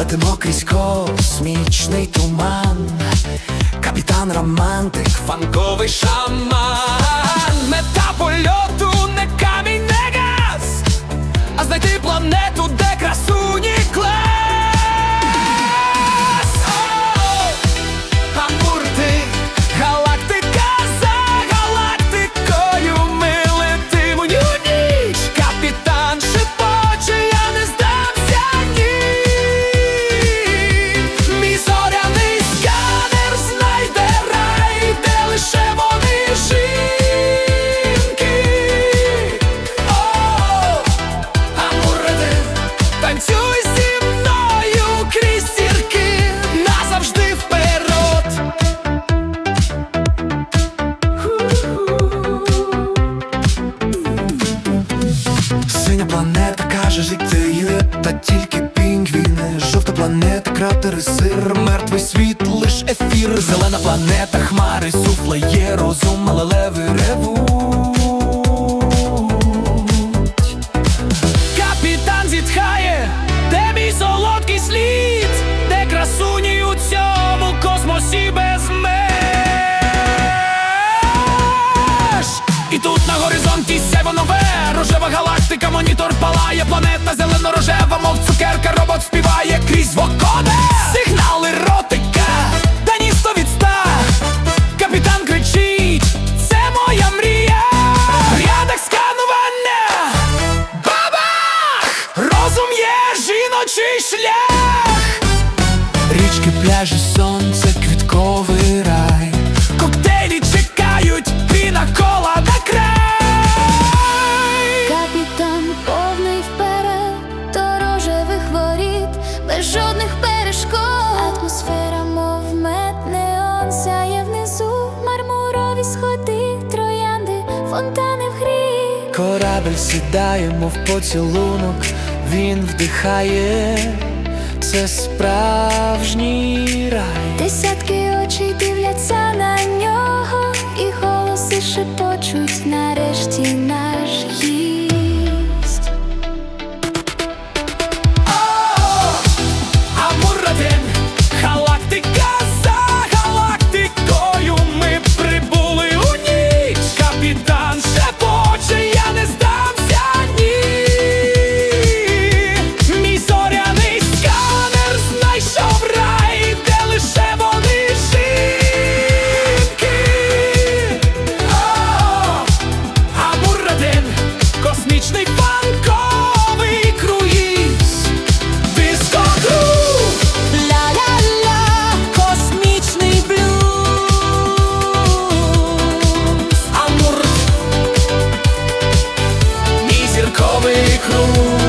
Летимо крізь космічний туман, капітан романтик, фанковий шаман, планета, кратери, сир, мертвий світ, лиш ефір, зелена планета, хмари, суфле є розум, але леви ревуть. Тут на горизонті сяйво нове. Рожева галактика, монітор палає Планета зелено-рожева, мов цукерка, робот співає крізь вокоде Сигнали ротика, дані сто від Капітан кричить, це моя мрія. Рядок сканування. Бабах! Розум є жіночий шлях. Річки, пляжі, сонце, Корабель сідає, мов поцілунок, він вдихає, це справжній close